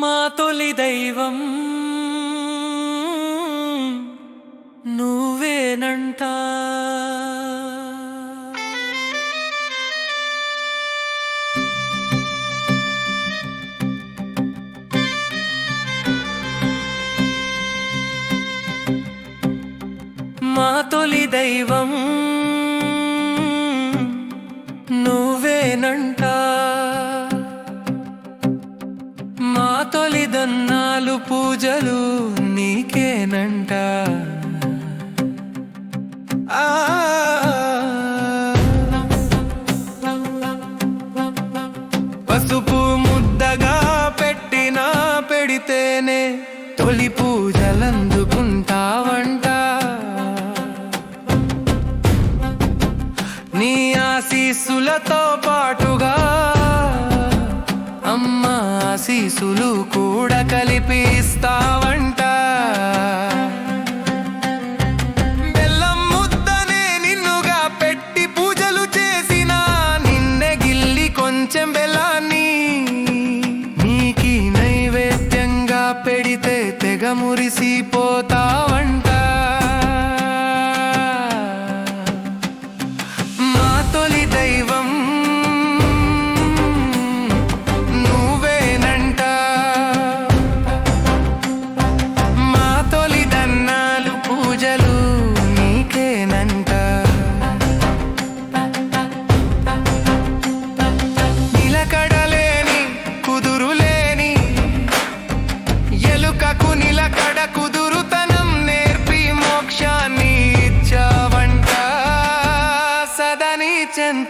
మా తొలి దైవం. నువ్వేనంట. మా తొలి దైవం. తొలిదన్నాలు పూజలు నీకేనంట. ఆ. పసుపు ముద్దగా పెట్టినా పెడితేనే తొలి పూజలందుకుంటావంట. నీ ఆశీస్సులతో పాటుగా చేస్తావంట. బెల్లం ముద్దనే నిన్నుగా పెట్టి పూజలు చేసిన నిన్నే గిల్లి కొంచెం బెల్లాన్ని. నీకి నైవేద్యంగా పెడితే తెగ మురిసిపో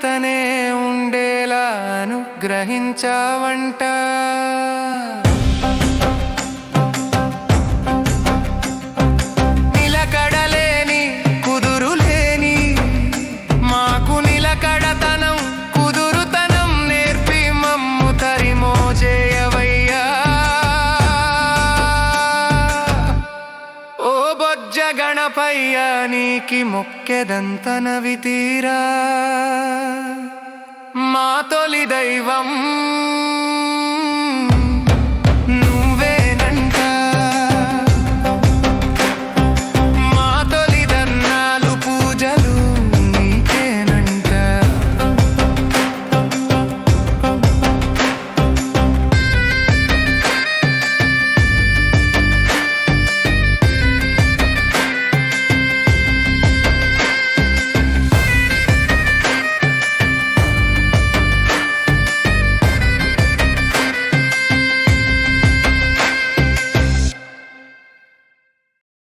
చెంతనే ఉండేలా అనుగ్రహించావంట. నిలకడలేని కుదురులేని మాకు నిలకడతనం కుదురుతనం నేర్పి మమ్ము తరిమో చేయవయ్యా ఓ బొజ్జ గణపయ్య నీకి మొక్కెదంతనవి తీరా మా తొలి దైవం.